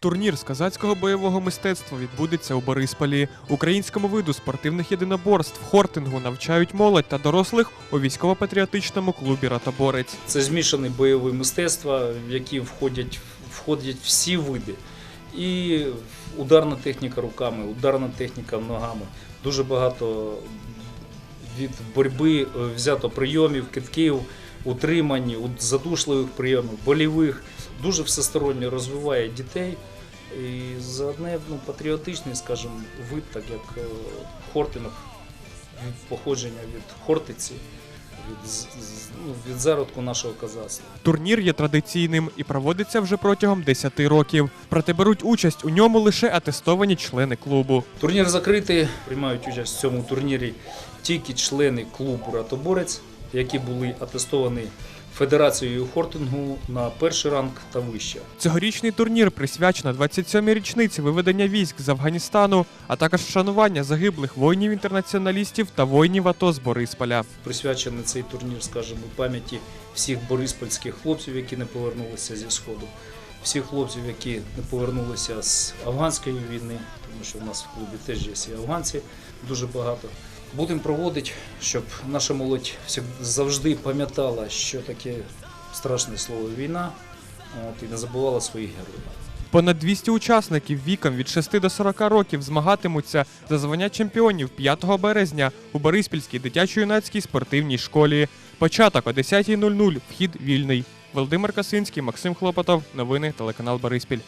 Турнір з казацького бойового мистецтва відбудеться у Борисполі. Українському виду спортивних єдиноборств хортингу навчають молодь та дорослих у військово-патріотичному клубі Ратоборець. Це змішані бойові мистецтва, в які входять, входять всі види. І ударна техніка руками, ударна техніка ногами. Дуже багато від боротьби е, взято прийомів, китків, утримань, у- задушливих прийомів, болівих. Дуже всесторонньо розвиває дітей. І заодне ну, патріотичний, скажімо, вид, так як е, хортинок, від походження від хортиці, від, ну, від зародку нашого казацтва. Турнір є традиційним і проводиться вже протягом 10 років. Проте беруть участь у ньому лише атестовані члени клубу. Турнір закритий. Приймають участь в цьому турнірі тільки члени клубу Ратоборець, які були атестовані Федерацією хортингу на перший ранг та вище. Цьогорічний турнір присвячено 27-й річниці виведення військ з Афганістану, а також вшанування загиблих воїнів-інтернаціоналістів та воїнів АТО з Борисполя. Присвячений цей турнір, скажімо, пам'яті всіх бориспольських хлопців, які не повернулися зі Сходу, всіх хлопців, які не повернулися з афганської війни, тому що в нас в клубі теж є і афганці дуже багато. Будемо проводити, щоб наша молодь завжди пам'ятала, що таке страшне слово війна, от, і не забувала своїх героїв. Понад 200 учасників віком від 6 до 40 років змагатимуться за звання чемпіонів 5 березня у Бориспільській дитячо-юнацькій спортивній школі. Початок о 10.00, вхід вільний. Володимир Касинський, Максим Хлопотов. Новини телеканал Бориспіль.